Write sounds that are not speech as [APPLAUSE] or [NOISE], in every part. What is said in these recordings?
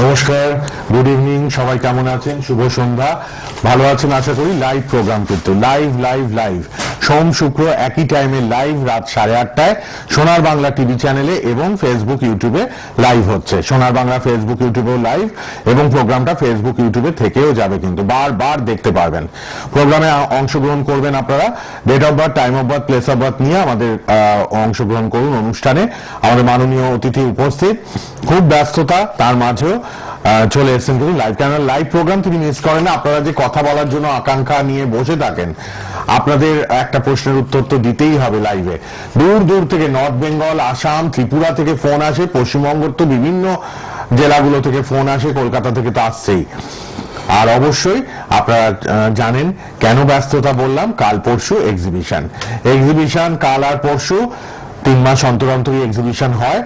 নমস্কার good evening সবাই কেমন আছেন? শুভ সন্ধ্যা। ভালো আছেন আশা করি লাইভ প্রোগ্রাম কিন্তু লাইভ লাইভ লাইভ সোম, শুক্র একই টাইমে লাইভ রাত সাড়ে আটটায় সোনার বাংলা টিভি চ্যানেলে এবং ফেসবুক ইউটিউবে লাইভ হচ্ছে। সোনার বাংলা ফেসবুক ইউটিউবেও লাইভ এবং প্রোগ্রামটা ফেসবুক ইউটিউবে থেকেও যাবে কিন্তু, বারবার দেখতে পারবেন। প্রোগ্রামে অংশগ্রহণ করবেন আপনারা। Date of birth time of birth place of birth নিয়ে আমাদের অংশগ্রহণ করুন অনুষ্ঠানে। আমাদের মাননীয় অতিথি উপস্থিত। খুব ব্যস্ততা তার মাঝেও। চলে এসেছেন কিন্তু লাইভ কেন লাইভ প্রোগ্রাম তিনি মিস করেন না। আপনারা যে কথা বলার জন্য আকাঙ্ক্ষা নিয়ে বসে থাকেন, আপনাদের একটা প্রশ্নের উত্তর তো দিতেই হবে লাইভে দূর দূর থেকে নর্থ বেঙ্গল আসাম ত্রিপুরা থেকে ফোন আসে পশ্চিমবঙ্গের তো বিভিন্ন জেলাগুলো থেকে ফোন আসে, কলকাতা থেকে তো আসছেই। আর অবশ্যই আপনারা জানেন কেন ব্যস্ততা বললাম? কাল পরশু এক্সিবিশন এক্সিবিশন কাল আর পরশু। তিন মাস অন্তর অন্তরই এক্সিবিশন হয়।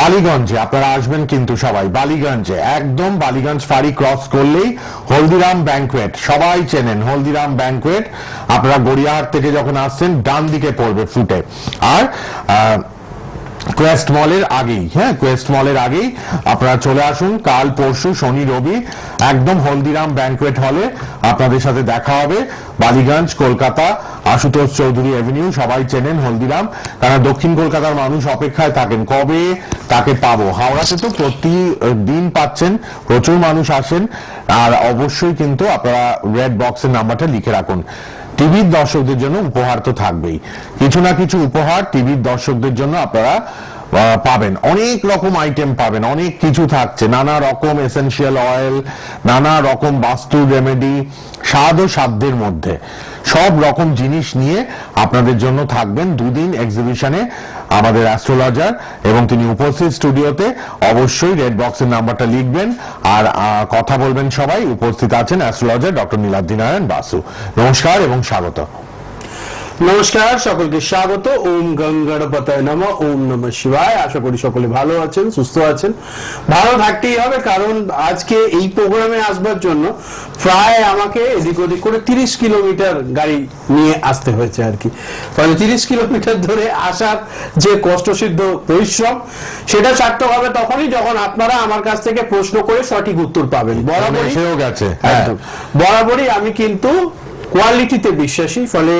বালিগঞ্জে, আপনারা আসবেন কিন্তু সবাই, বালিগঞ্জে, একদম বালিগঞ্জ ফাড়ি ক্রস করলেই হলদিরাম ব্যাংকুয়েট সবাই চেনেন হলদিরাম ব্যাংকুয়েট আপনারা গড়িয়াহাট থেকে যখন আসছেন ডান দিকে পড়বে ফুটে। আর কোয়েস্ট মলের আগেই হ্যাঁ কোয়েস্ট মলের আগেই আপনারা চলে আসুন, কাল পরশু শনি রবি, একদম হলদিরাম ব্যাংকুয়েট হলে আপনাদের সাথে দেখা হবে। বালিগঞ্জ, কলকাতা, আশুতোষ চৌধুরী এভিনিউ সবাই চেনেন হলদিরাম। কারণ দক্ষিণ কলকাতার মানুষ অপেক্ষায় থাকেন, কবে তাকে পাবো? হাওড়াতে তো প্রতি দিন পাচ্ছেন, প্রচুর মানুষ আসেন, আর অবশ্যই কিন্তু আপনারা রেড বক্সের নাম্বারটা লিখে রাখুন। টিভির দর্শকদের জন্য উপহার তো থাকবেই। কিছু না কিছু উপহার টিভির দর্শকদের জন্য আপনারা পাবেন। অনেক রকম আইটেম পাবেন। অনেক কিছু থাকছে। নানা রকম এসেনশিয়াল অয়েল নানা রকম বাস্তু রেমেডি স্বাদ ও সাধ্যের মধ্যে। সব রকম জিনিস নিয়ে আপনাদের জন্য থাকবেন দুদিন এক্সিবিশনে আমাদের অ্যাস্ট্রোলজার এবং তিনি উপস্থিত স্টুডিওতে অবশ্যই রেড বক্সের নাম্বারটা লিখবেন। আর কথা বলবেন সবাই। উপস্থিত আছেন অ্যাস্ট্রোলজার ডক্টর নীলাদ্রি নারায়ণ বাসু। নমস্কার এবং স্বাগত নমস্কার সকলকে স্বাগত। ওম গঙ্গণপতায় নম ওম নম শিবায়। আশা করি সকলে ভালো আছেন সুস্থ আছেন। ভালো থাকতেই হবে কারণ আজকে এই প্রোগ্রামে আসবার জন্য প্রায় আমাকে এদিক ওদিক করে তিরিশ কিলোমিটার গাড়ি নিয়ে আসতে হয়েছে আর কি। ফলে তিরিশ কিলোমিটার ধরে আসার যে কষ্টসিদ্ধ পরিশ্রম সেটা সার্থক হবে তখনই যখন আপনারা আমার কাছ থেকে প্রশ্ন করে সঠিক উত্তর পাবেন। বরাবরই হ্যাঁ। বরাবরই আমি কিন্তু কোয়ালিটিতে বিশ্বাসী ফলে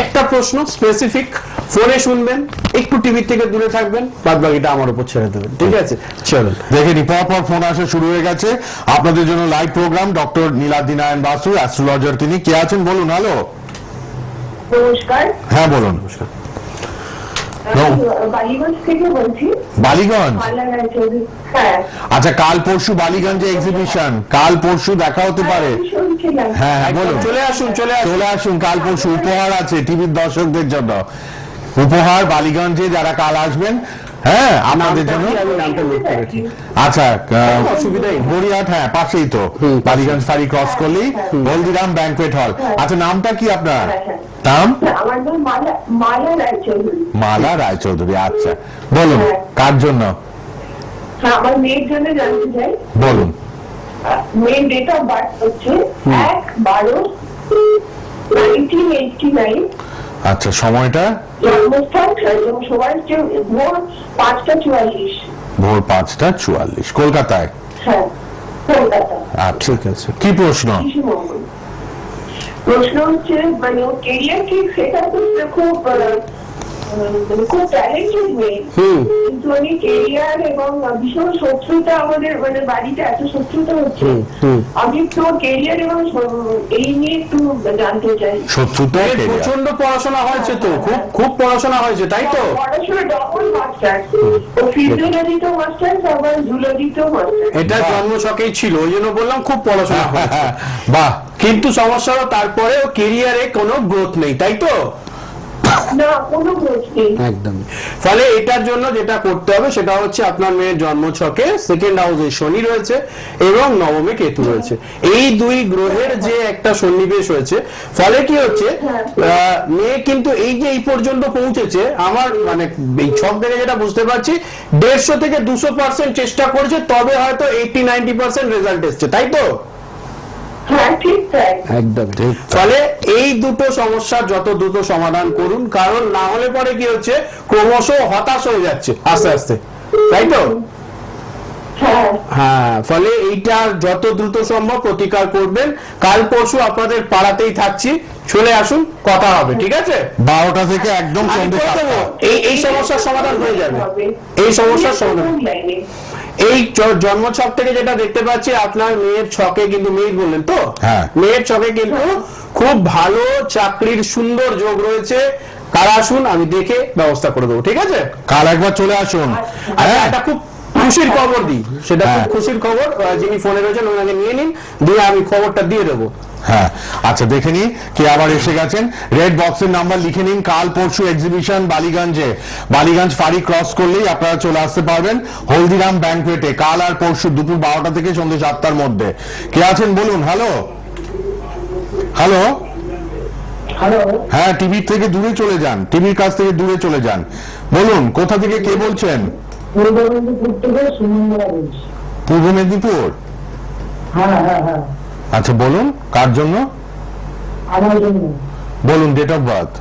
একটা প্রশ্ন স্পেসিফিক ফোনে শুনবেন একটু টিভি থেকে দূরে থাকবেন বাদ বাকিটা আমার উপর ছেড়ে দেবেন ঠিক আছে? চলুন দেখে নি পর পর ফোন আসা শুরু হয়ে গেছে। আপনাদের জন্য live program doctor Niladri Narayan Basu astrologer তিনি কে আছেন বলুন? হ্যালো নমস্কার। হ্যাঁ বলুন। আমি বালিগঞ্জ হ্যাঁ। আচ্ছা কাল পরশু বালিগঞ্জে এক্সিবিশন কাল পরশু দেখা হতে পারে। হ্যাঁ হ্যাঁ বলুন। চলে আসুন চলে আসুন। চলে আসুন কাল পরশু উপহার আছে টিভির দর্শকদের জন্য। উপহার বালিগঞ্জে যারা কাল আসবেন হ্যাঁ আপনাদের জন্য? করেছি আচ্ছা গড়িয়াহাট হ্যাঁ পাশেই তো। বালিগঞ্জ ফাড়ি ক্রস করলেই হলদিরাম ব্যাংকুয়েট হল আচ্ছা নামটা কি আপনার? নাম? মালা রায়চৌধুরী। আচ্ছা। বলুন হ্যাঁ। কার জন্য? হ্যাঁ আমার মেয়ের জন্য জানতে চাই। বলুন। মেয়ের ডেট অফ বার্থ হচ্ছে এক বারো নাইনটিন এইটটি নাইন আচ্ছা সময়টা? জন্মস্থান ভোর পাঁচটা চুয়াল্লিশ। ভোর পাঁচটা চুয়াল্লিশ। কলকাতায়? হ্যাঁ কলকাতা। আচ্ছা ঠিক আছে। কি প্রশ্ন? প্রশ্ন হচ্ছে মানে কেরিয়ার কি সেটা তো খুব খুব ট্যালেন্টেড মেয়ে কিন্তু উনি কেরিয়ার এবং ভীষণ শত্রুতা আমাদের মানে বাড়িতে এত শত্রুতা হচ্ছে। আমি একটু কেরিয়ার এবং এই নিয়ে একটু জানতে চাই শত্রুতা প্রচণ্ড পড়াশোনা হয়েছে তো খুব খুব পড়াশোনা হয়েছে তাই তো? পড়াশোনা ডবল মাস্টার ও ফিজিওলজিতেও মাস্টার আবার জুলজিতেও মাস্টার এটা জন্ম ছিল ওই জন্য বললাম খুব পড়াশোনা [LAUGHS] হয়েছে। বাহ। কিন্তু সমস্যা হলো তারপরেও কেরিয়ারে কোনো গ্রোথ নেই তাই তো? না কোনো গ্রোথ নেই। একদম ফলে এটার জন্য যেটা করতে হবে সেটা হচ্ছে আপনার মেয়ের জন্ম ছকে সেকেন্ড হাউসে শনি রয়েছে এবং নবমে কেতু রয়েছে। এই দুই গ্রহের যে একটা সন্নিবেশ হয়েছে ফলে কি হচ্ছে আহ, মেয়ে কিন্তু এই যে এই পর্যন্ত পৌঁছেছে আমার মানে এই ছক দেখে যেটা বুঝতে পারছি দেড়শো থেকে দুশো পার্সেন্ট চেষ্টা করছে তবে হয়তো এইটি নাইনটি পার্সেন্ট রেজাল্ট এসছে। তাই তো? হ্যাঁ একদম ঠিক। ফলে এই দুটো সমস্যার যত দ্রুত সমাধান করুন কারণ না হলে পরে কি হচ্ছে? ক্রমশ হতাশ হয়ে যাচ্ছে আস্তে আস্তে। তাই তো? হ্যাঁ। হ্যাঁ ফলে এইটার যত দ্রুত সম্ভব প্রতিকার করবেন। কাল পরশু আপনাদের পাড়াতেই থাকছি চলে আসুন কথা হবে ঠিক আছে? বারোটা থেকে একদম এই এই সমস্যার সমাধান হয়ে যাবে। এই সমস্যার সমাধান। এই জন্ম জন্মছক থেকে যেটা দেখতে পাচ্ছি আপনার মেয়ের ছকে কিন্তু মেয়ের বললেন তো? হ্যাঁ। মেয়ের ছকে কিন্তু খুব ভালো চাকরির সুন্দর যোগ রয়েছে। কারা আসুন আমি দেখে ব্যবস্থা করে দেবো ঠিক আছে? কাল একবার চলে আসুন। আচ্ছা হ্যাঁ। খুব খুশির খবর দিই। সেটা খুব হ্যাঁ। খুশির খবর যিনি ফোনে রয়েছেন ওনাকে নিয়ে নিন দিয়ে আমি খবরটা দিয়ে দেবো। হ্যাঁ আচ্ছা দেখে নিন কে আবার এসে গেছেন। রেড বক্সের নাম্বার লিখে নিন কাল পরশু এক্সিবিশন বালিগঞ্জে। বালিগঞ্জ ফাড়ি ক্রস করলেই আপনারা চলে আসতে পারবেন হলদিরাম ব্যাংকুয়েটে কাল আর পরশু দুপুর বারোটা থেকে সন্ধ্যে সাতটার মধ্যে। কে আছেন বলুন? হ্যালো হ্যালো হ্যালো হ্যাঁ টিভির থেকে দূরে চলে যান টিভির কাছ থেকে দূরে চলে যান। বলুন কোথা থেকে কে বলছেন? পূর্ব মেদিনীপুর থেকে সুমন্দরা বলছি। পূর্ব মেদিনীপুর? হ্যাঁ হ্যাঁ হ্যাঁ। আচ্ছা বলুন কার জন্য? আমার জন্য। বলুন ডেট অফ বার্থ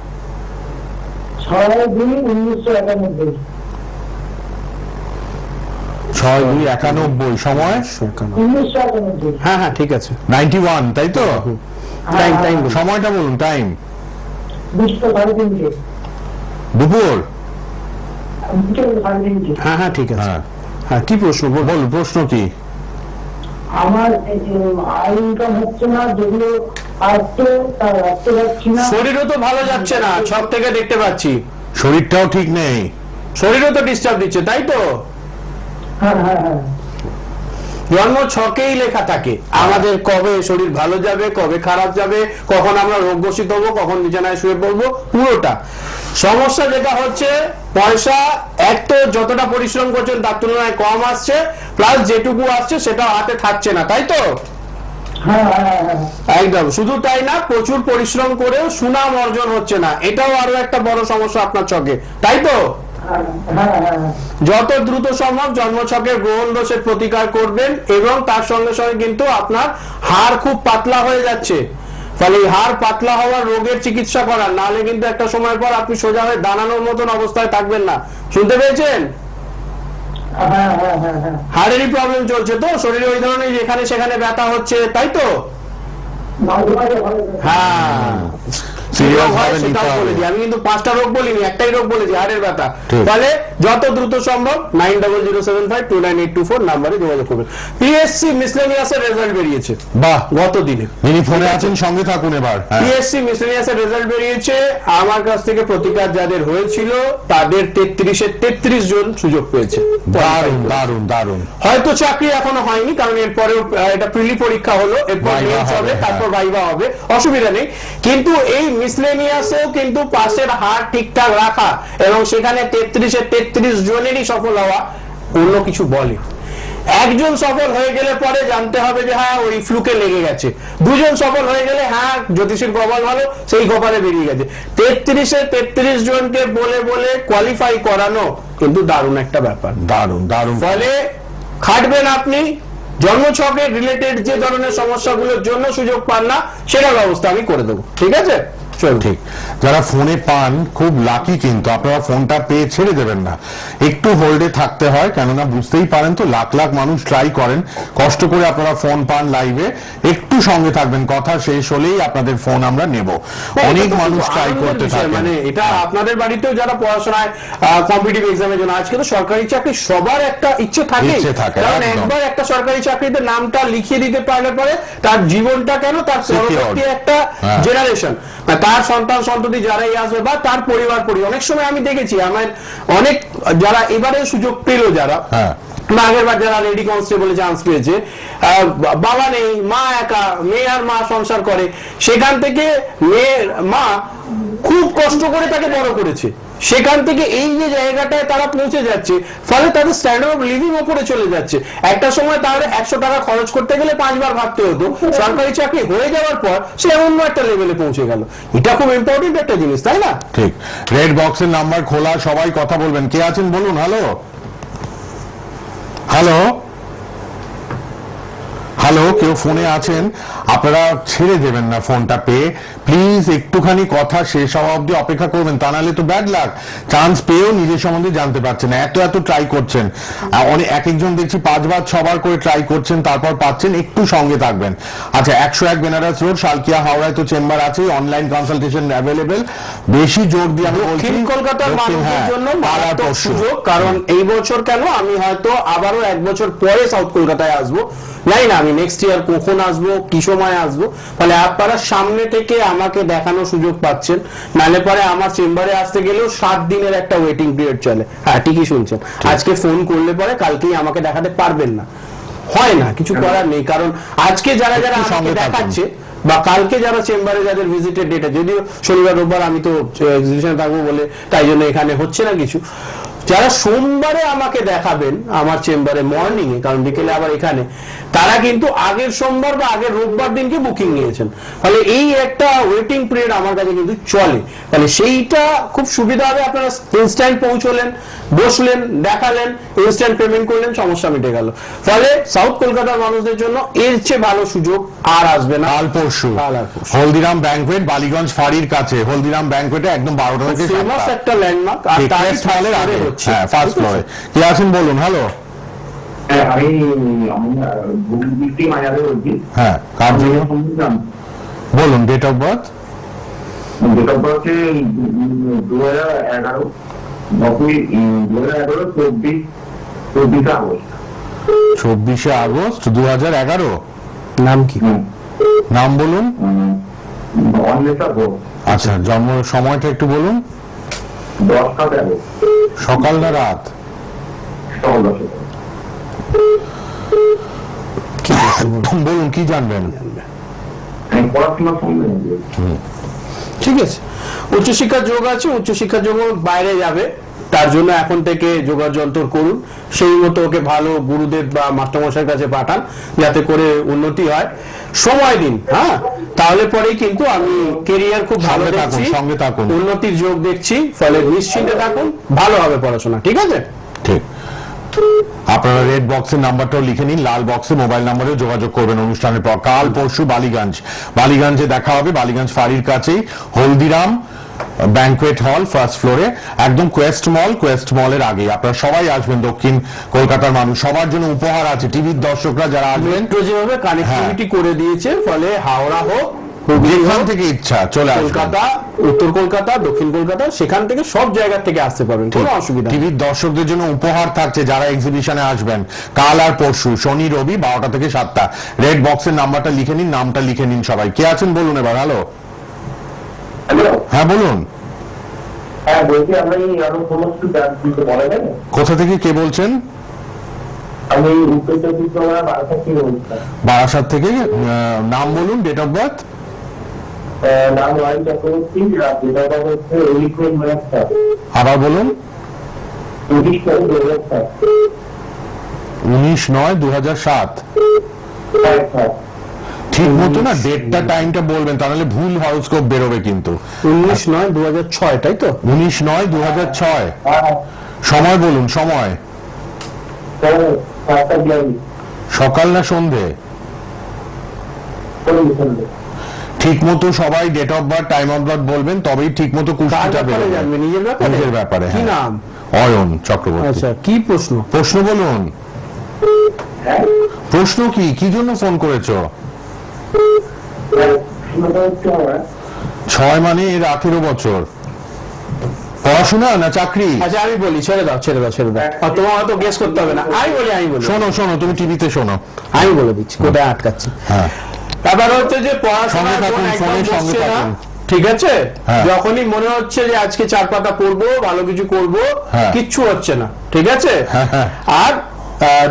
ছয় দুই উনিশশো একানব্বই। ছয় দুই একানব্বই সময়? উনিশশো একানব্বই। হ্যাঁ হ্যাঁ ঠিক আছে। নাইনটি ওয়ান তাই তো? টাইম টাইম সময়টা বলুন টাইম দুশো সাড়ে তিনটে। দুপুর? হ্যাঁ হ্যাঁ ঠিক আছে। হ্যাঁ কি প্রশ্ন? বল প্রশ্ন কি? আমার আয় ইনকাম হচ্ছে না যেগুলো শরীরও তো ভালো যাচ্ছে না সব থেকে দেখতে পাচ্ছি। শরীরটাও ঠিক নেই। শরীরও তো ডিস্টার্ব দিচ্ছে তাই তো? হ্যাঁ হ্যাঁ হ্যাঁ। জন্ম ছকেই লেখা থাকে আমাদের কবে শরীর ভালো যাবে কবে খারাপ যাবে কখন আমরা রোগ গ্রসিত হব কখন বিছানায় শুয়ে পড়ব পুরোটা। সমস্যা যেটা হচ্ছে পয়সা এক তো যতটা পরিশ্রম করছেন তার তুলনায় কম আসছে প্লাস যেটুকু আসছে সেটা হাতে থাকছে না তাই তো? হ্যাঁ হ্যাঁ হ্যাঁ একদম শুধু তাই না প্রচুর পরিশ্রম করেও সুনাম অর্জন হচ্ছে না এটাও আরও একটা বড় সমস্যা আপনার চকে তাই তো? যত দ্রুত সম্ভব জন্মছকের গ্রহণ দোষের প্রতিকার করবেন এবং তার সঙ্গে সঙ্গে কিন্তু আপনার হাড় খুব পাতলা হয়ে যাচ্ছে। ফলে এই হাড় পাতলা হওয়ার রোগের চিকিৎসা করার নাহলে কিন্তু একটা সময় পর আপনি সোজা হয়ে দাঁড়ানোর মতন অবস্থায় থাকবেন না। শুনতে পেয়েছেন? হ্যাঁ হ্যাঁ হ্যাঁ হাড়েরই প্রবলেম চলছে তো শরীরে ওই ধরনের এখানে সেখানে ব্যথা হচ্ছে তাই তো? হ্যাঁ। সিরিয়াস রোগ সেটাও বলে দিই। আমি কিন্তু পাঁচটা রোগ বলিনি একটাই রোগ বলেছি হাড়ের ব্যথা। ফলে যত দ্রুত সম্ভব nine double zero seven five two nine eight two four নাম্বারে যোগাযোগ করবেন। পিএসসি মিসলেনিয়াস এর রেজাল্ট বেরিয়েছে। বাহ। গত দিনে। যিনি ফোনে আছেন সঙ্গে থাকুন এবার। পিএসসি মিসলেনিয়াস এর রেজাল্ট বেরিয়েছে। আমার কাছ থেকে প্রতিকার যাদের হয়েছিল তাদের তেত্রিশে তেত্রিশ জন সুযোগ পেয়েছে। দারুণ দারুণ দারুণ হয়তো চাকরি এখনও হয়নি কারণ এরপরেও এটা প্রিলি পরীক্ষা হলো এরপর হবে হ্যাঁ। তারপর ভাইভা হবে। অসুবিধা নেই। কিন্তু এই মিসলেনিয়াসেও কিন্তু পাশের হার ঠিকঠাক রাখা এবং সেখানে তেত্রিশে তেত্রিশ জনেরই সফল হওয়া অন্য কিছু বলে। একজন সফল হয়ে গেলে পরে জানতে হবে যে হ্যাঁ ওই ফ্লুকে লেগে গেছে। দুজন সফল হয়ে গেলে হ্যাঁ জ্যোতিষীর কপাল ভালো সেই কপালে বেরিয়ে গেছে। তেত্রিশে তেত্রিশ জনকে বলে বলে কোয়ালিফাই করানো কিন্তু দারুণ একটা ব্যাপার। দারুণ দারুণ ফলে খাটবেন আপনি জন্মছকের রিলেটেড যে ধরনের সমস্যাগুলোর জন্য সুযোগ পান না সেটার ব্যবস্থা আমি করে দেবো। ঠিক আছে? ঠিক। যারা ফোনে পান খুব লাকি কিন্তু আপনারা ফোনটা পেয়ে ছেড়ে দেবেন না। একটু হোল্ডে থাকতে হয় কেননা বুঝতেই পারেন তো লাখ লাখ মানুষ ট্রাই করেন। কষ্ট করে আপনারা ফোন পান লাইভে একটু সঙ্গে থাকবেন কথা শেষ হলেই আপনাদের ফোন আমরা নেব। অনেক মানুষ ট্রাই করতে থাকেন। মানে এটা আপনাদের বাড়িতেও যারা পড়াশোনায় কম্পিটিভ এক্সামের জন্য আজকে তো সরকারি চাকরি সবার একটা ইচ্ছে থাকে। ইচ্ছে থাকে, কারণ একবার একটা সরকারি চাকরিতে নামটা লিখিয়ে দিতে পারলে পরে তার জীবনটা কেন তার পরবর্তী একটা হ্যাঁ। জেনারেশন তার সন্তান সন্ততি যারাই আসবে বা তার পরিবার পরি অনেক সময় আমি দেখেছি, আমার অনেক যারা এবারে সুযোগ পেল যারা হ্যাঁ। আগের যারা লেডি কনস্টেবলে চান্স পেয়েছে বাবা নেই, মা একা, মেয়ে আর মা সংসার করে, সেখান থেকে মেয়ের মা খুব কষ্ট করে তাকে বড় করেছে। সেখান থেকে এই যে জায়গাটায় তারা পৌঁছে যাচ্ছে, ফলে তাদের স্ট্যান্ডার্ড অফ লিভিং ওপরে চলে যাচ্ছে। একটা সময় তাহলে একশো টাকা খরচ করতে গেলে পাঁচবার ভাবতে হতো, সরকারি চাকরি হয়ে যাওয়ার পর সে অন্য একটা লেভেলে পৌঁছে গেল। এটা খুব ইম্পর্টেন্ট একটা জিনিস, তাই না? ঠিক। রেড বক্সের নাম্বার খোলা, সবাই কথা বলবেন। কে আছেন? বলুন হ্যালো হ্যালো হ্যালো কেউ ফোনে আছেন আপনারা ছেড়ে দেবেন না ফোনটা পেয়ে। প্লিজ একটুখানি কথা শেষ হওয়া অবধি অপেক্ষা করবেন তা নাহলে তো ব্যাড লাক চান্স পেয়েও নিজের সম্বন্ধে জানতে পারছেন এত এত ট্রাই করছেন। অনেক এক একজন দেখছি পাঁচবার ছবার করে ট্রাই করছেন তারপর পাচ্ছেন একটু সঙ্গে থাকবেন। আচ্ছা একশো এক বেনারস রোড শালকিয়া হাওড়ায় তো চেম্বার আছে অনলাইন কনসালটেশন অ্যাভেলেবেল বেশি জোর দিয়ে আমি বলছি কলকাতার মানুষের হ্যাঁ, জন্য মারাত্মক পরশু। সুযোগ কারণ এই বছর কেন? আমি হয়তো আবারও এক বছর পরে সাউথ কলকাতায় আসব। জানি না আমি নেক্সট ইয়ার কখন আসব কি সময় আসব। ফলে আপনারা সামনে থেকে আমাকে দেখানোর সুযোগ পাচ্ছেন। নালে পরে আমার চেম্বারে আসতে গেলেও সাত দিনের একটা ওয়েটিং পিরিয়ড চলে। হ্যাঁ ঠিকই শুনছেন। আজকে ফোন করলে পরে কালকেই আমাকে দেখাতে পারবেন না। হয় না কিছু করার নেই কারণ আজকে যারা যারা আমাকে দেখাচ্ছে বা কালকে যারা চেম্বারে যাদের ভিজিটের ডেটা যদিও শনিবার রোববার আমি তো এক্সিবিশনে থাকব বলে তাই জন্য এখানে হচ্ছে না কিছু। যারা সোমবারে আমাকে দেখাবেন আমার চেম্বারে মর্নিং এ কারণ বিকেলে আবার এখানে তারা কিন্তু আগের সোমবার বা আগের রোববার দিনকে বুকিং নিয়েছেন। ফলে এই একটা ওয়েটিং পিরিয়ড আমার কাছে কিন্তু চলে। তাহলে সেইটা খুব সুবিধা হবে আপনারা ইনস্ট্যান্ট পৌঁছলেন বসলেন দেখালেন ইনস্ট্যান্ট পেমেন্ট করলেন সমস্যা মিটে গেল। ফলে সাউথ কলকাতার মানুষদের জন্য এর চেয়ে ভালো সুযোগ আর আসবে না। কাল পরশু। হলদিরাম ব্যাংকুয়েট বালিগঞ্জ ফাঁড়ির কাছে। হলদিরাম ব্যাংকুয়েটে একদম বারোটা থেকে ফেমাস একটা ল্যান্ডমার্ক আর হচ্ছে। হ্যাঁ ফার্স্ট ফ্লোরে কে আছেন? বলুন হ্যালো হ্যাঁ আমি বলছি। হ্যাঁ কার জন্য? বলুন date of birth date of birth দু হাজার এগারো নব্বই দু হাজার এগারো চব্বিশ চব্বিশে আগস্ট। চব্বিশে আগস্ট দু হাজার এগারো? নাম কি? নাম বলুন। আচ্ছা জন্ম সময়টা একটু বলুন। সকাল না রাত? বলুন কি জানবেন? ঠিক আছে। উচ্চশিক্ষার যোগ আছে উচ্চশিক্ষার যোগ বাইরে যাবে। তার জন্য এখন থেকে যোগাযন্ত্র করুন। সেই মতো ওকে ভালো গুরুদেব বা মাস্টারমশাইয়ের কাছে পাঠান যাতে করে উন্নতি হয়। সময় দিন হ্যাঁ? তাহলে পরেই কিন্তু আমি কেরিয়ার খুব ভালো থাকুন, দেখছি সঙ্গে থাকুন। উন্নতির যোগ দেখছি ফলে নিশ্চিন্তে থাকুন ভালো হবে পড়াশোনা ঠিক আছে? ঠিক। আপনারা রেড বক্সের নাম্বারটাও লিখে নিন লাল বক্সে মোবাইল নাম্বারে যোগাযোগ করবেন অনুষ্ঠানের পর। কাল পরশু বালিগঞ্জ। বালিগঞ্জে দেখা হবে বালিগঞ্জ ফাঁড়ির কাছেই হলদিরাম। ব্যাংকুয়েট হল ফার্স্ট ফ্লোরে একদম কোয়েস্ট মল কোয়েস্ট মলের আগে আপনারা সবাই আসবেন দক্ষিণ কলকাতার মানুষ। সবার জন্য উপহার আছে। টিভির দর্শকরা যারা আসবেন যেভাবে কানেক্টিভিটি করে দিয়েছে ফলে হাওড়া হোক যেখান থেকে ইচ্ছা চলে কলকাতা উত্তর কলকাতা দক্ষিণ কলকাতা সেখান থেকে সব জায়গা থেকে আসতে পারবেন কোনো অসুবিধা টিভির দর্শকদের জন্য উপহার থাকছে যারা এক্সিবিশনে আসবেন। কাল আর পরশু শনি রবি বারোটা থেকে সাতটা। রেড বক্সের নাম্বারটা লিখে নিন নামটা লিখে নিন সবাই। কে আছেন বলুন এবার? হ্যালো হ্যাঁ বলুন। হ্যাঁ কোথা থেকে কে বলছেন? আমি বারাসাত থেকে নাম বলুন ডেট অফ বার্থ আবার বলুন। উনিশ নয় দু হাজার সাত। ঠিক মতো না ডেটটা টাইমটা বলবেন তাহলে ভুল হরস্কোপ বেরোবে কিন্তু। উনিশ নয় দু হাজার ছয় তাই তো? উনিশ নয় দু হাজার ছয়। সময় বলুন সময়। সকাল না সন্ধে? ঠিক মতো সবাই date of birth time of birth বলবেন তবেই ঠিক মতো ব্যাপারে বেরোবে। নিজের ব্যাপারে? কি হ্যাঁ। নাম? অয়ন চক্রবর্তী। আচ্ছা কি প্রশ্ন? প্রশ্ন বলুন। প্রশ্ন কি? কি জন্য ফোন করেছ হ্যাঁ শোনাটা হচ্ছে আমার ছয় মানে এর আঠেরো বছর। পড়াশোনা না চাকরি? আচ্ছা আমি বলি ছেড়ে দাও ছেড়ে দাও ছেড়ে দাও। আর তোমার হয়তো গেস করতে হবে না। আমি বলি আমি বলি। শোনো শোনো তুমি টিভিতে শোনো। আমি বলে দিচ্ছি কোথায় আটকাচ্ছি। হ্যাঁ। ব্যাপার হচ্ছে যে পড়াশোনা। ঠিক আছে? হ্যাঁ। যখনই মনে হচ্ছে যে আজকে চার পাতা পড়ব ভালো কিছু করব হ্যাঁ। কিচ্ছু হচ্ছে না। ঠিক আছে? হ্যাঁ, হ্যাঁ। আর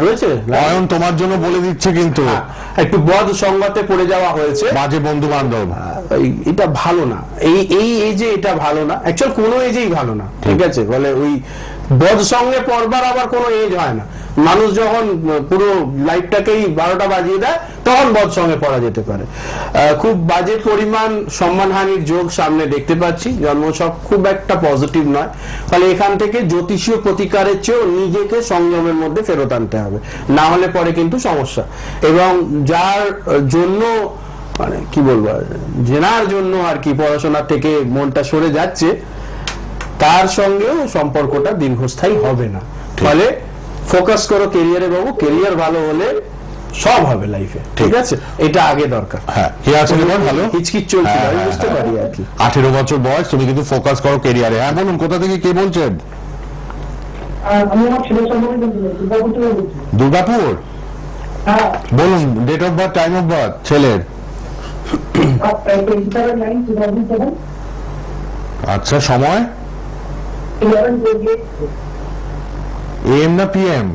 রয়েছে? অয়ন তোমার জন্য বলে দিচ্ছে কিন্তু। হ্যাঁ, একটু বদ সংগতে পড়ে যাওয়া হয়েছে। বাজে বন্ধু বান্ধব এই- এটা ভালো না। এই এই এজে যে এটা ভালো না অ্যাকচুয়াল কোনো এজেই ভালো না ঠিক আছে? বলে ওই বদ সঙ্গে পড়বার আবার কোনো এজ হয় না। মানুষ যখন পুরো লাইফটাকেই বারোটা বাজিয়ে দেয় তখন বধ সঙ্গে পড়া যেতে পারে। খুব বাজে পরিমাণ সম্মানহানির যোগ সামনে দেখতে পাচ্ছি। জন্মছক খুব একটা পজিটিভ নয়। ফলে এখান থেকে জ্যোতিষীয় প্রতিকারের চেয়েও নিজেকে সংযমের মধ্যে ফেরত আনতে হবে। না হলে পরে কিন্তু সমস্যা। এবং যার জন্য মানে কি বলব জেনার জন্য আর কি পড়াশোনা থেকে মনটা সরে যাচ্ছে তার সঙ্গেও সম্পর্কটা দীর্ঘস্থায়ী হবে না। ফলে ফোকাস করো কেরিয়ারে বাবু কেরিয়ার ভালো হলে সব হবে লাইফে ঠিক। আছে? এটা আগে দরকার। হ্যাঁ ভালো। হিচকিচ চলছিল হ্যাঁ, আমি হ্যাঁ, বুঝতে হ্যাঁ। পারি আর কি। আঠেরো বছর বয়স তুমি কিন্তু ফোকাস করো কেরিয়ারে হ্যাঁ বলুন কোথা থেকে কে বলছেন? দুর্গাপুর হ্যাঁ। বলুন date of birth time of birth ছেলের। আচ্ছা সময়? এম না পিএম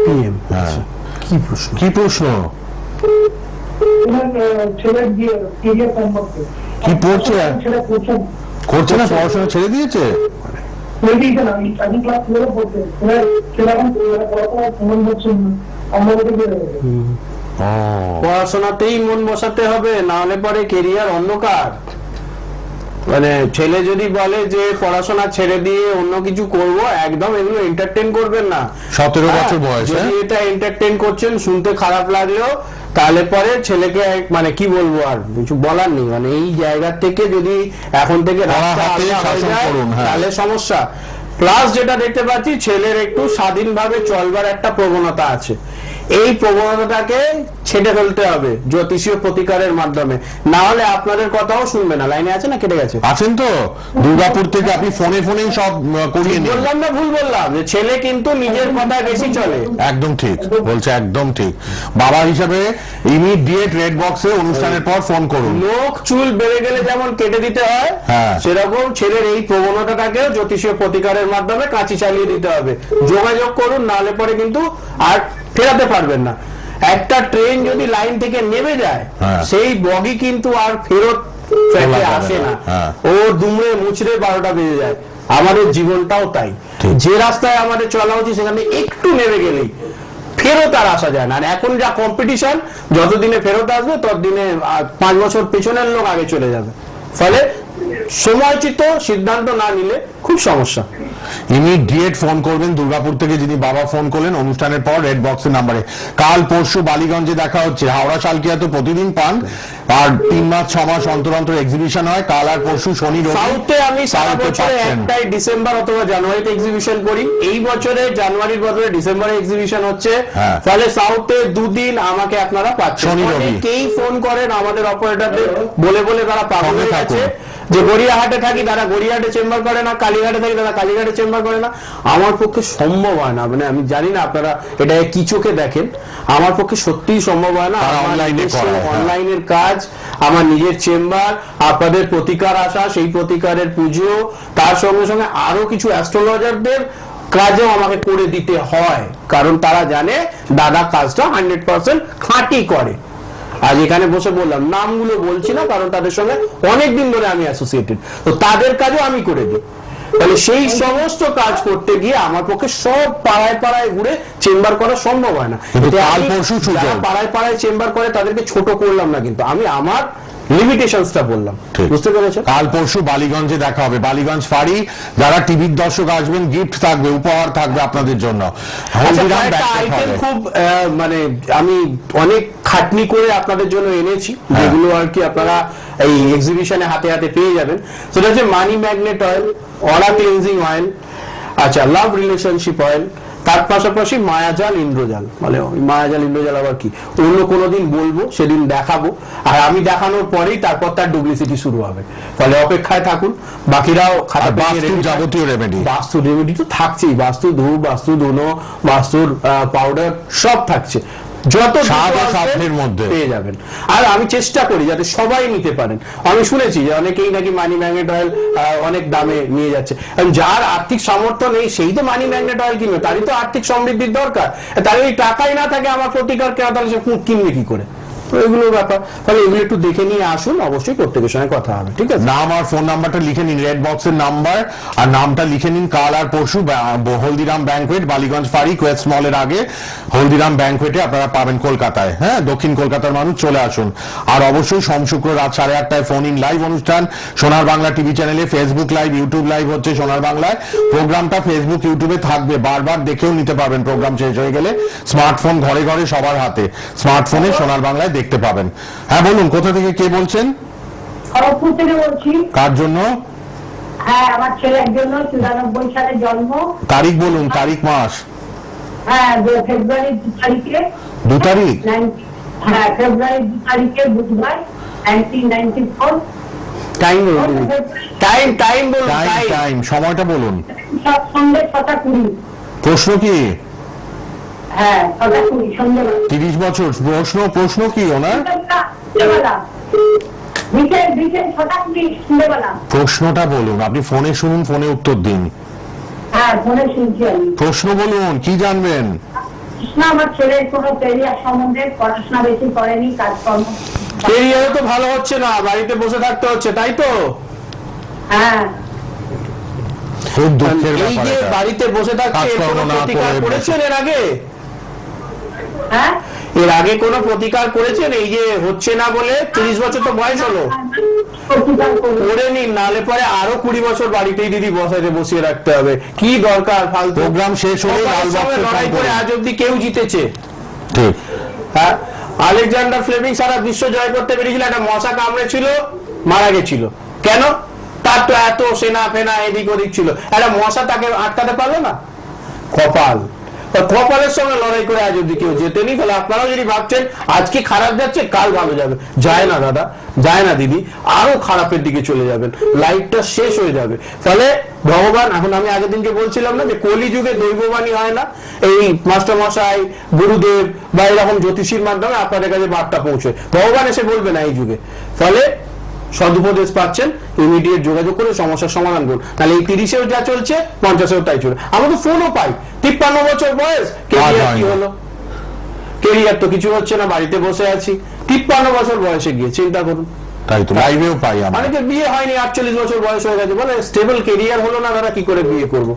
পিএম হ্যাঁ। কি প্রশ্ন? কি প্রশ্ন? কি পড়ছে? করছে না পড়াশোনা ছেড়ে দিয়েছে? পড়াশোনাতেই মন বসাতে হবে না হলে পরে কেরিয়ার অন্ধকার মানে ছেলে যদি বলে যে পড়াশোনা ছেড়ে দিয়ে অন্য কিছু করব একদম এগুলো এন্টারটেন করবেন না 17 হ্যাঁ, বছর বয়স, যদি হ্যাঁ? এটা এন্টারটেন করছেন শুনতে খারাপ লাগলেও তাহলে পরে ছেলেকে মানে কি বলব আর কিছু বলার নেই মানে এই জায়গা থেকে যদি এখন থেকে হ্যাঁ। তাহলে সমস্যা প্লাস যেটা দেখতে পাচ্ছি ছেলের একটু স্বাধীনভাবে চলবার একটা প্রবণতা আছে এই প্রবণতাটাকে ছেটে ফেলতে হবে জ্যোতিষীয় প্রতিকারের মাধ্যমে। না হলে আপনাদের কথাও শুনবে না। লাইনে আছে না? কেটে গেছে। আছেন তো? দুর্গাপুর থেকে আপনি ফোনে ফোনেই সব করিয়ে নিন। বললাম না ভুল বললাম। যে ছেলে কিন্তু নিজের কথা বেশি চলে। একদম ঠিক বলছে একদম ঠিক। বাবা হিসাবে ইমিডিয়েট রেড বক্সে অনুষ্ঠানের পর ফোন করুন। লোক চুল বেড়ে গেলে যেমন কেটে দিতে হয় হ্যাঁ। সেরকম ছেলের এই প্রবণতাটাকেও জ্যোতিষীয় প্রতিকারের মাধ্যমে কাঁচি চালিয়ে দিতে হবে। যোগাযোগ করুন নাহলে পরে কিন্তু আর ফেরাতে পারবেন না। একটা ট্রেন যদি লাইন থেকে নেমে যায় হ্যাঁ। সেই বগি কিন্তু আর ফেরত ট্র্যাকে আসে না। না। হ্যাঁ। ও দুমড়ে মুচড়ে বারোটা বেজে যায়। আমাদের জীবনটাও তাই। যে রাস্তায় আমাদের চলা উচিত সেখানে একটু নেমে গেলেই ফেরত আর আসা যায় না। আর এখন যা কম্পিটিশন যতদিনে ফেরত আসবে ততদিনে পাঁচ বছর পেছনের লোক আগে চলে যাবে। ফলে সময়চিত সিদ্ধান্ত না নিলে খুব সমস্যা। ইমিডিয়েট ফোন করবেন দুর্গাপুর থেকে যিনি বাবা ফোন করলেন অনুষ্ঠানের পর রেড বক্সের নাম্বারে। কাল পরশু বালিগঞ্জে দেখা হচ্ছে। হাওড়া শালকিয়া তো প্রতিদিন পান আর তিন মাস ছ মাস অন্তর অন্তর এক্সিবিশন হয়। কাল আর পরশু শনি সাউথে আমি সারা বছরে একটাই ডিসেম্বর অথবা জানুয়ারিতে এক্সিবিশন করি। এই বছরে জানুয়ারির বদলে ডিসেম্বরে এক্সিবিশন হচ্ছে। হ্যাঁ। ফলে সাউথে দুদিন আমাকে আপনারা পাচ্ছেন। অনেকেই ফোন করেন আমাদের অপারেটরদের বলে বলে তারা পাগল হয়ে গেছে। যে গড়িয়াহাটে থাকি তারা গড়িয়াহাটে চেম্বার করে না কালীঘাটে থাকি তারা কালীঘাটে চেম্বার করে না। আমার পক্ষে সম্ভব হয় না। মানে আমি জানি না আপনারা এটা কি চোখে দেখেন। আমার পক্ষে সত্যিই সম্ভব হয় না। নিজস্ব করায়, হ্যাঁ। অনলাইনের কাজ আমার নিজের চেম্বার আপনাদের প্রতিকার আসা সেই প্রতিকারের পুজো তার সঙ্গে সঙ্গে আরও কিছু অ্যাস্ট্রোলজারদের কাজও আমাকে করে দিতে হয়। কারণ তারা জানে দাদা কাজটা হান্ড্রেড পার্সেন্ট খাঁটি করে। আজ এখানে বসে বললাম নামগুলো বলছি না কারণ তাদের সঙ্গে অনেক দিন ধরে আমি অ্যাসোসিয়েটেড তো তাদের কাজও আমি করে দিই তাহলে সেই সমস্ত কাজ করতে গিয়ে আমার পক্ষে সব পাড়ায় পাড়ায় ঘুরে চেম্বার করা সম্ভব হয় না। পাড়ায় পাড়ায় চেম্বার করে তাদেরকে ছোট করলাম না কিন্তু আমি আমার লিমিটেশনসটা বললাম। বুঝতে পেরেছ কাল পরশু বালিগঞ্জে দেখা হবে। বালিগঞ্জ ফাঁড়ি যারা টিভির দর্শক আসবেন গিফট থাকবে উপহার থাকবে আপনাদের জন্য। আচ্ছা, আইটেম খুব মানে আমি অনেক খাটনি করে আপনাদের জন্য এনেছি। হ্যাঁ। যেগুলো আর কি আপনারা এই এক্সিবিশনে হাতে হাতে পেয়ে যাবেন। সেটা হচ্ছে money magnet oil aura cleansing oil আচ্ছা লাভ রিলেশনশিপ অয়েল তার পাশাপাশি মায়াজাল ইন্দ্রজাল। মানে মায়াজাল ইন্দ্রজাল আবার কি? অন্য কোনো দিন বলব সেদিন দেখাবো। আর আমি দেখানোর পরেই তারপর তার ডুপ্লিসিটি শুরু হবে। ফলে অপেক্ষায় থাকুন বাকিরাও খাতা যাবতীয় রেমেডি বাস্তু রেমেডি তো থাকছেই। বাস্তু ধূপ বাস্তু ধুনো বাস্তুর পাউডার সব থাকছে। যত সাধ্যের মধ্যে। পেয়ে যাবেন। আর আমি চেষ্টা করি যাতে সবাই নিতে পারেন। আমি শুনেছি যে অনেকেই নাকি মানি ম্যাগনেট অয়েল অনেক দামে নিয়ে যাচ্ছে। যার আর্থিক সামর্থ্য নেই সেই তো মানি ম্যাগনেট অয়েল কিনবে। তারই তো আর্থিক সমৃদ্ধির দরকার। তার ওই টাকাই না থাকে আমার প্রতিকার কেনা? তাহলে সে কিনবে কি করে? তো ব্যাপার। তাহলে এগুলো একটু দেখে নিয়ে আসুন, অবশ্যই প্রত্যেকের সঙ্গে কথা হবে, ঠিক আছে? নাম আর ফোন নাম্বারটা লিখে নিন রেড বক্সের নাম্বার আর নামটা লিখে নিন, কাল আর পরশু হলদিরাম ব্যাংকুয়েট বালিগঞ্জ ফাঁড়ি কোয়েস্ট মলের আগে, হলদিরাম ব্যাংকুয়েটে আপনারা পাবেন কলকাতায় হ্যাঁ? দক্ষিণ কলকাতার মানুষ চলে আসুন। আর অবশ্যই সোম শুক্র রাত সাড়ে আটটায় ফোন ইন লাইভ অনুষ্ঠান, সোনার বাংলা টিভি চ্যানেলে ফেসবুক লাইভ ইউটিউব লাইভ হচ্ছে সোনার বাংলায়। প্রোগ্রামটা ফেসবুক ইউটিউবে থাকবে, বারবার দেখেও নিতে পারবেন, প্রোগ্রাম শেষ হয়ে গেলে। স্মার্টফোন ঘরে ঘরে সবার হাতে। স্মার্টফোনে সোনার বাংলায় দেখতে পাবেন। হ্যাঁ বলুন কোথা থেকে কে বলছেন? খড়গপুর থেকে বলছি। কার জন্য? হ্যাঁ আমার ছেলের জন্য চুরানব্বই সালে জন্ম। তারিখ বলুন তারিখ মাস। হ্যাঁ ফেব্রুয়ারি দু তারিখে। দু তারিখ? 90 হ্যাঁ ফেব্রুয়ারি দু তারিখে বুধবার নাইনটিন নাইনটি ফোর টাইম বলুন টাইম টাইম বলুন টাইম টাইম টাইম সময়টা বলুন। সন্ধ্যে ছটা কুড়ি। প্রশ্ন কি? হ্যাঁ সন্ধ্যেবেলা। তিরিশ বছর প্রশ্ন প্রশ্ন কি ওনার? প্রশ্নটা বলুন আপনি ফোনে শুনুন ফোনে উত্তর দিন। হ্যাঁ ফোনে শুনছি আমি। প্রশ্ন বলুন কি জানবেন? আমার ছেলের কোনো ক্যারিয়ার সম্বন্ধে পড়াশোনা বেশি করেনি কাজকর্ম কেরিয়ারও তো ভালো হচ্ছে না বাড়িতে বসে থাকতে হচ্ছে তাই তো? হ্যাঁ। খুব দুঃখের এই যে বাড়িতে বসে থাকছে করে করেছেন এর আগে? এর আগে কোনো প্রতিকার করেছেন? এই যে হচ্ছে না বলে তিরিশ বছর তো বয়স হলো। করে নিন নালে পরে আরও কুড়ি বছর বাড়িতেই দিদি বসাতে বসিয়ে রাখতে হবে। কি দরকার ফালতু? প্রোগ্রাম শেষ হলে লড়াই করে আজ অব্দি কেউ জিতেছে। ঠিক। হ্যাঁ? আলেকজান্ডার ফ্লেমিং সারা বিশ্ব জয় করতে পেরেছিল একটা মশা কামড়েছিল মারা গেছিল। কেন? তার তো এত সেনা ফেনা এদিক ওদিক ছিল। একটা মশা তাকে আটকাতে পারল না? কপাল। কপালের সঙ্গে লড়াই করে আজ অব্দি কেউ জেতেনি। তাহলে আপনারাও যদি ভাবছেন, আজকে খারাপ যাচ্ছে, কাল ভালো যাবে। যায় না দাদা, যায় না দিদি, আরও খারাপের দিকে চলে যাবেন। লাইফটা শেষ হয়ে যাবে। তাহলে ভগবান, এখন আমি আগের দিনকে বলছিলাম না যে কলি যুগে দৈববাণী হয় না? এই মাস্টার মশাই গুরুদেব বা এরকম জ্যোতিষীর মাধ্যমে আপনাদের কাছে বার্তা পৌঁছে। ভগবান এসে বলবে না এই যুগে। ফলে সদুপদেশ পাচ্ছেন ইমিডিয়েট যোগাযোগ করে সমস্যার সমাধান করুন। তাহলে এই তিরিশেও যা চলছে পঞ্চাশেও তাই চলবে। আমরা তো ফোনও পাই। তিপ্পান্ন বছর বয়স কেরিয়ার কি হলো? কেরিয়ার তো কিছু হচ্ছে না বাড়িতে বসে আছি। তিপ্পান্ন বছর বয়সে গিয়ে চিন্তা করুন। তাই তো। লাইভেও পাই আমরা। অনেকে বিয়ে হয়নি আটচল্লিশ বছর বয়স হয়ে গেছে বলে স্টেবল কেরিয়ার হলো না তারা কি করে বিয়ে করব?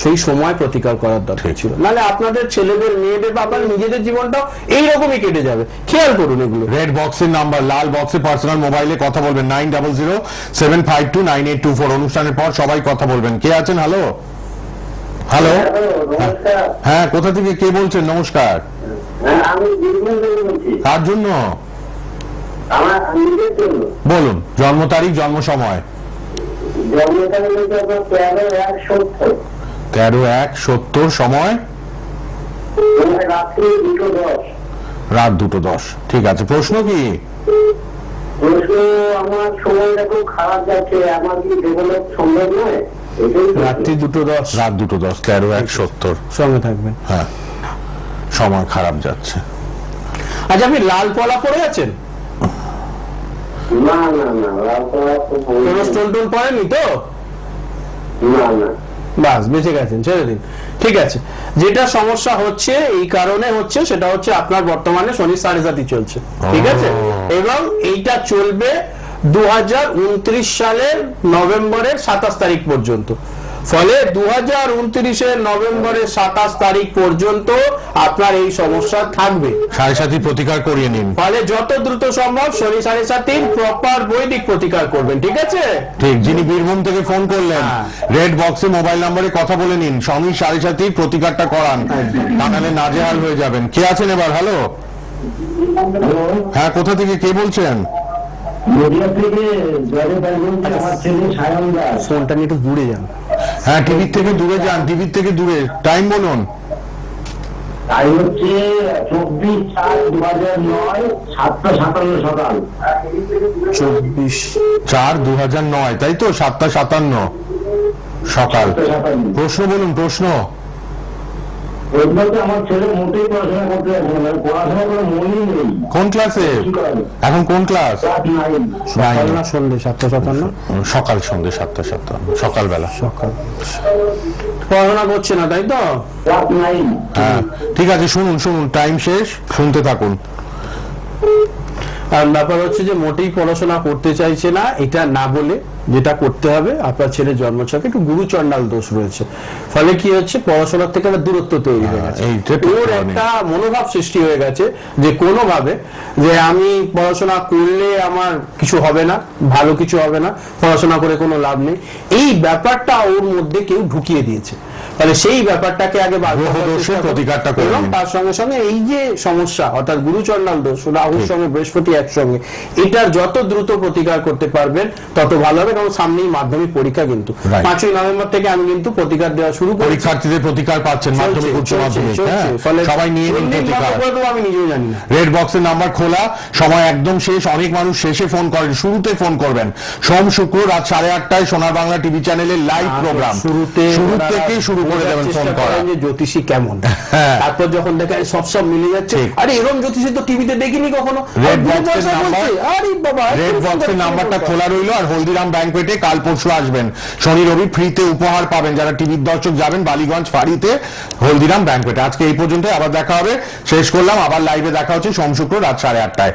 সেই সময় প্রতিকার করার দরকার ছিল। নাহলে আপনাদের ছেলেদের মেয়েদের বা আপনার নিজেদের জীবনটাও এইরকমই কেটে যাবে। খেয়াল করুন এগুলো। রেড বক্সের নাম্বার লাল বক্সে পার্সোনাল মোবাইলে কথা বলবেন। Nine double zero seven five two nine eight two four অনুষ্ঠানের পর সবাই কথা বলবেন। কে আছেন? হ্যালো হ্যালো হ্যাঁ কোথা থেকে কে বলছেন? নমস্কার। হ্যাঁ, কার জন্য? বলুন জন্ম তারিখ জন্ম সময়। তেরো এক সত্তর। তেরো এক সত্তর সময়? তোমার দুটো দশ। রাত দুটো দশ। ঠিক আছে প্রশ্ন কি? আমার সময়টা খুব খারাপ যাচ্ছে আমার কি ডেভেলপ সম্ভব নয়? রাত্রি দুটো দশ। রাত দুটো দশ তেরো এক সত্তর। সঙ্গে থাকবেন। হ্যাঁ সময় খারাপ যাচ্ছে। আচ্ছা আপনি লাল পলা পরে আছেন? না না না রাতটা তো কোনো বলছি। স্টোন টোন পরেনি তো? না না। বাস বেঁচে গেছেন ছেড়ে দিন। ঠিক আছে। যেটা সমস্যা হচ্ছে এই কারণে হচ্ছে সেটা হচ্ছে আপনার বর্তমানে শনি সাড়ে সাতই চলছে। ঠিক আছে? এবং এইটা চলবে দু হাজার উনত্রিশ সালের নভেম্বরের সাতাশ তারিখ পর্যন্ত। ফলে দু হাজার উনত্রিশের নভেম্বরের সাতাশ তারিখ পর্যন্ত আপনার এই সমস্যা থাকবে। সাড়ে সাথী প্রতিকার করিয়ে নিন। ফলে যত দ্রুত সম্ভব শনি সাড়ে সাতির প্রপার বৈদিক প্রতিকার করবেন ঠিক আছে? ঠিক যিনি বীরভূম থেকে ফোন করলেন হ্যাঁ। রেড বক্সে মোবাইল নম্বরে কথা বলে নিন স্বামী সাড়ে সাথী প্রতিকারটা করান তা নাহলে নাজেহাল হয়ে যাবেন। কে আছেন এবার? হ্যালো হ্যাঁ কোথা থেকে কে বলছেন? নদিয়া থেকে জলে বলছি আমার ছেলে সায়ন দাস ফোনটা নিয়ে একটু ঘুরে যান। হ্যাঁ টিভির থেকে দূরে যান টিভির থেকে দূরে। টাইম বলুন। তাই হচ্ছে চব্বিশ চার দু হাজার নয় সাতটা সাতান্ন সকাল। চব্বিশ চার দু হাজার নয় তাই তো? সাতটা সাতান্ন সকাল। প্রশ্ন বলুন প্রশ্ন। ওই বলতে আমার ছেলে মোটেই পড়াশোনা করতে যাচ্ছে না মানে পড়াশোনা করে মনই নেই। কোন ক্লাসে? এখন কোন ক্লাস? সকাল না সন্ধ্যে সাতটা সাতান্ন? সকাল সন্ধ্যে সাতটা সাতান্ন সকালবেলা। সকাল। পড়াশোনা করছে না তাই তো? হ্যাঁ ঠিক আছে শুনুন শুনুন টাইম শেষ শুনতে থাকুন। আর ব্যাপার হচ্ছে যে মোটেই পড়াশোনা করতে চাইছে না এটা না বলে যেটা করতে হবে আপনার ছেলে জন্মছকে একটু গুরুচণ্ডাল দোষ রয়েছে। ফলে কি হচ্ছে পড়াশোনার থেকে একটা দূরত্ব তৈরি হয়ে গেছে। ওর একটা মনোভাব সৃষ্টি হয়ে গেছে যে কোনোভাবে যে আমি পড়াশোনা করলে আমার কিছু হবে না ভালো কিছু হবে না পড়াশোনা করে কোনো লাভ নেই। এই ব্যাপারটা ওর মধ্যে কেউ ঢুকিয়ে দিয়েছে। তাহলে সেই ব্যাপারটাকে আগে। প্রতিকারটা এবং তার সঙ্গে সঙ্গে এই যে সমস্যা অর্থাৎ গুরুচণ্ডাল দোষ রাহুর সঙ্গে বৃহস্পতি একসঙ্গে এটার যত দ্রুত প্রতিকার করতে পারবেন তত ভালো হবে কারণ সামনেই মাধ্যমিক পরীক্ষা কিন্তু। পাঁচই নভেম্বর থেকে আমি কিন্তু প্রতিকার দেওয়া শুরু করি পরীক্ষার্থীদের প্রতিকার পাচ্ছেন মাধ্যমিক উচ্চ মাধ্যমিক হ্যাঁ। সবাই নিয়ে নিন প্রতিকার। আমি নিজেও জানি না। রেড বক্সের নাম্বার খোলা সময় একদম শেষ অনেক মানুষ শেষে ফোন করেন শুরুতে ফোন করবেন। সোম শুক্র রাত সাড়ে আটটায় সোনার বাংলা টিভি চ্যানেলে লাইভ প্রোগ্রাম শুরুতে শুরু থেকে শুরু করে দেবেন ফোন করা যে জ্যোতিষী কেমন। হ্যাঁ। তারপর যখন দেখে সব সব মিলে যাচ্ছে আরে এরকম জ্যোতিষী তো টিভিতে দেখিনি কখনো। রেড বক্সের নাম্বার আরে বাবা রেড বক্সের নাম্বারটা খোলা রইল আর হলদিরাম ব্যাংকুয়েটে কাল পরশু আসবেন। শনি রবি ফ্রিতে উপহার পাবেন। যারা টিভির দর্শক যাবেন বালিগঞ্জ ফাড়িতে হলদিরাম ব্যাংকুয়েটে আজকে এই পর্যন্ত আবার দেখা হবে। শেষ করলাম আবার লাইভে দেখা হচ্ছে সোম শুক্র রাত সাড়ে আটটায়।